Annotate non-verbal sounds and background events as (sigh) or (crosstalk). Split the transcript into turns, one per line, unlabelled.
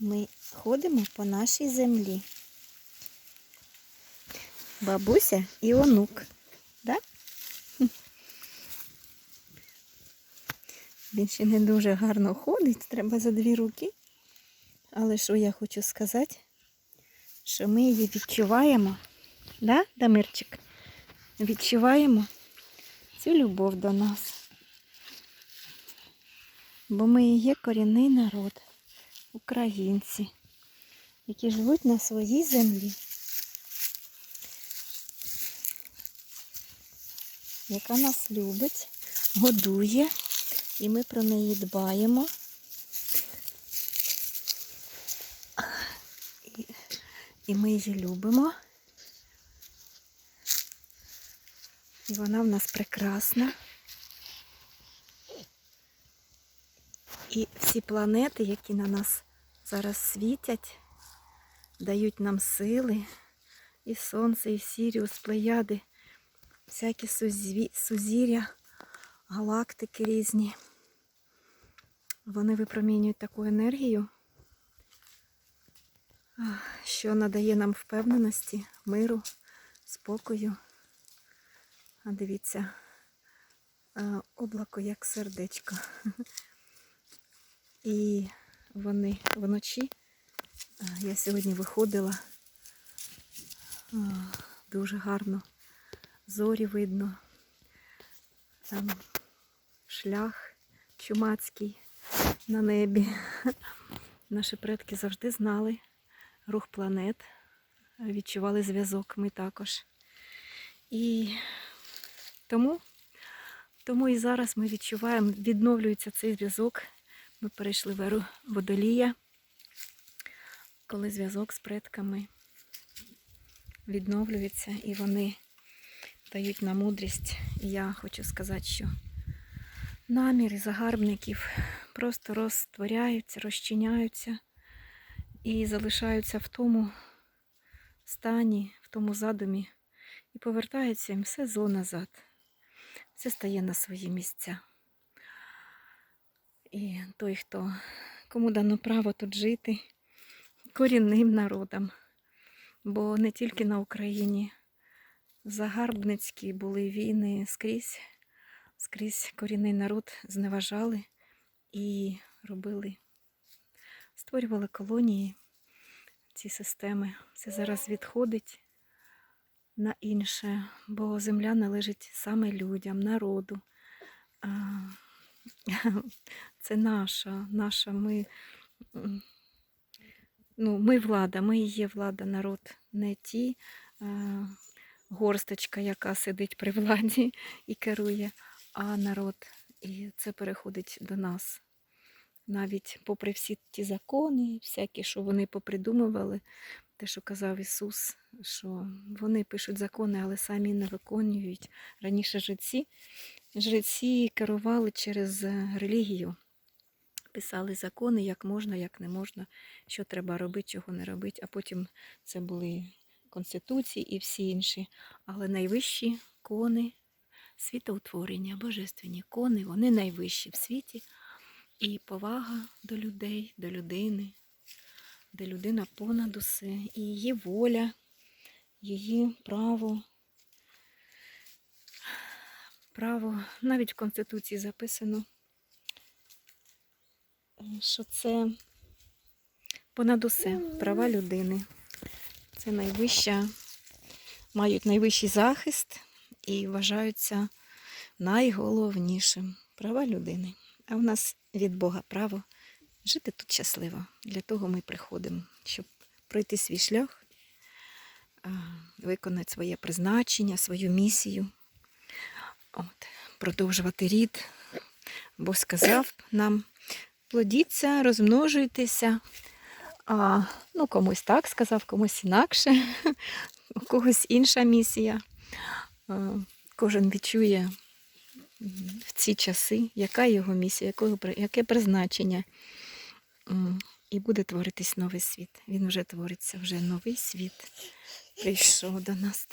Ми ходимо по нашій землі. Бабуся і онук. Да? Він ще не дуже гарно ходить, треба за дві руки. Але що я хочу сказати, що ми її відчуваємо, да, Дамирчик? Відчуваємо цю любов до нас. Бо ми є корінний народ, українці, які живуть на своїй землі, яка нас любить, годує, і ми про неї дбаємо. І, ми її любимо. І вона в нас прекрасна. І всі планети, які на нас зараз світять, дають нам сили. І сонце, і Сіріус, плеяди, всякі сузір'я, галактики різні. Вони випромінюють таку енергію, що надає нам впевненості, миру, спокою. А дивіться, облако як сердечко. (laughs) І вони вночі, я сьогодні виходила, дуже гарно, зорі видно, там шлях чумацький на небі. (laughs) Наші предки завжди знали рух планет, відчували зв'язок, ми також. І тому, тому і зараз ми відчуваємо, відновлюється цей зв'язок. Ми перейшли в еру водолія, коли зв'язок з предками відновлюється і вони дають нам мудрість. І я хочу сказати, що наміри загарбників просто розтворяються, розчиняються і залишаються в тому стані, в тому задумі, і повертається їм все зло назад. Все стає на свої місця. І той, хто кому дано право тут жити, корінним народом. Бо не тільки на Україні загарбницькі були війни скрізь, скрізь корінний народ зневажали і робили, створювали колонії, ці системи. Це зараз відходить на інше, бо земля належить саме людям, народу. (laughs) Це наша, наша, ми, ну, ми влада, ми є влада, народ, не ті е, горсточка, яка сидить при владі (laughs) і керує, а народ. І це переходить до нас. Навіть попри всі ті закони, всякі, що вони попридумували, те, що казав Ісус, що вони пишуть закони, але самі не виконують. Раніше жреці, жреці керували через е, релігію, писали закони, як можна, як не можна, що треба робити, чого не робити, а потім це були конституції і всі інші. Але найвищі кони світоутворення, божественні кони, вони найвищі в світі. І повага до людей, до людини, де людина понад усе, і її воля, її право. Право, навіть в Конституції записано, що це понад усе права людини. Це найвища, мають найвищий захист і вважаються найголовнішим права людини. А в нас від Бога право жити тут щасливо. Для того ми приходимо, щоб пройти свій шлях, виконати своє призначення, свою місію, От, продовжувати рід. Бо сказав нам, плодіться, розмножуйтеся. А, ну, комусь так сказав, комусь інакше, у когось інша місія. А, кожен відчує в ці часи, яка його місія, яке призначення. І буде творитись новий світ. Він вже твориться, вже новий світ прийшов до нас.